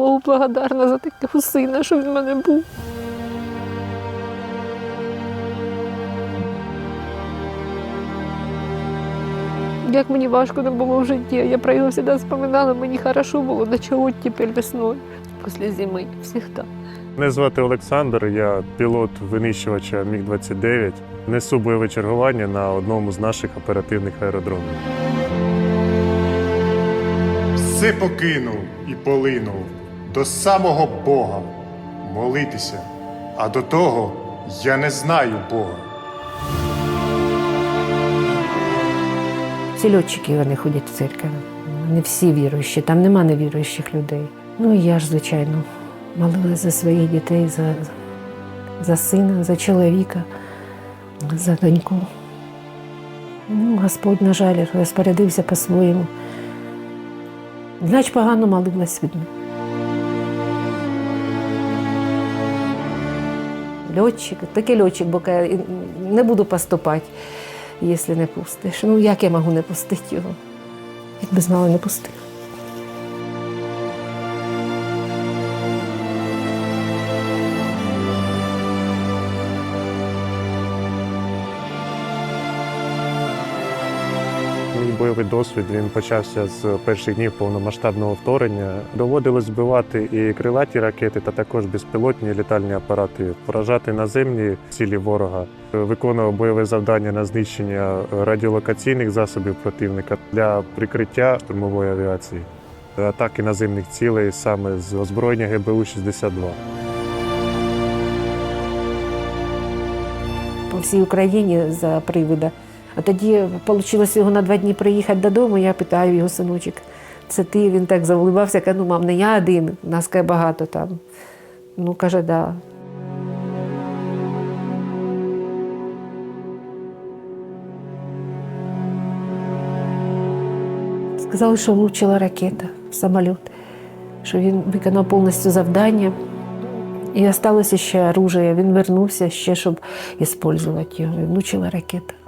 Богу благодарна за такого сина, що він в мене був. Як мені важко не було в житті. Я про його завжди споминала, мені хорошо було, до чого тепер весною, після зими, завжди. Мене звати Олександр, я пілот винищувача Міг-29. Несу бойове чергування на одному з наших оперативних аеродромів. Все покинув і полинув до самого Бога молитися, а до того я не знаю Бога. Всі льотчики вони ходять в церкву. Не всі віруючі, там нема невіруючих людей. Ну і я ж, звичайно, молилась за своїх дітей, за, за сина, за чоловіка, за доньку. Ну, Господь, на жаль, розпорядився по-своєму. Значить, погано молилась видно. Льотчик, такий льотчик, бо не буду поступати, якщо не пустиш. Ну, як я можу не пустити його? Якби знала, не пустив. Бойовий досвід він почався з перших днів повномасштабного вторгнення. Доводилось збивати і крилаті ракети, та також безпілотні літальні апарати, поражати наземні цілі ворога. Виконував бойове завдання на знищення радіолокаційних засобів противника для прикриття штурмової авіації, атаки наземних цілей саме з озброєння ГБУ-62. по всій Україні за привида. А тоді вийшло його на два дні приїхати додому. Я питаю його синочок, це ти? Він так заволивався, каже, ну мам, не я один, нас каже, багато там. Ну, каже, да. Сказали, що влучила ракета в самоліт, що він виконав повністю завдання. І залишилося ще оружие. Він вернувся ще, щоб використовувати його. Влучила ракета.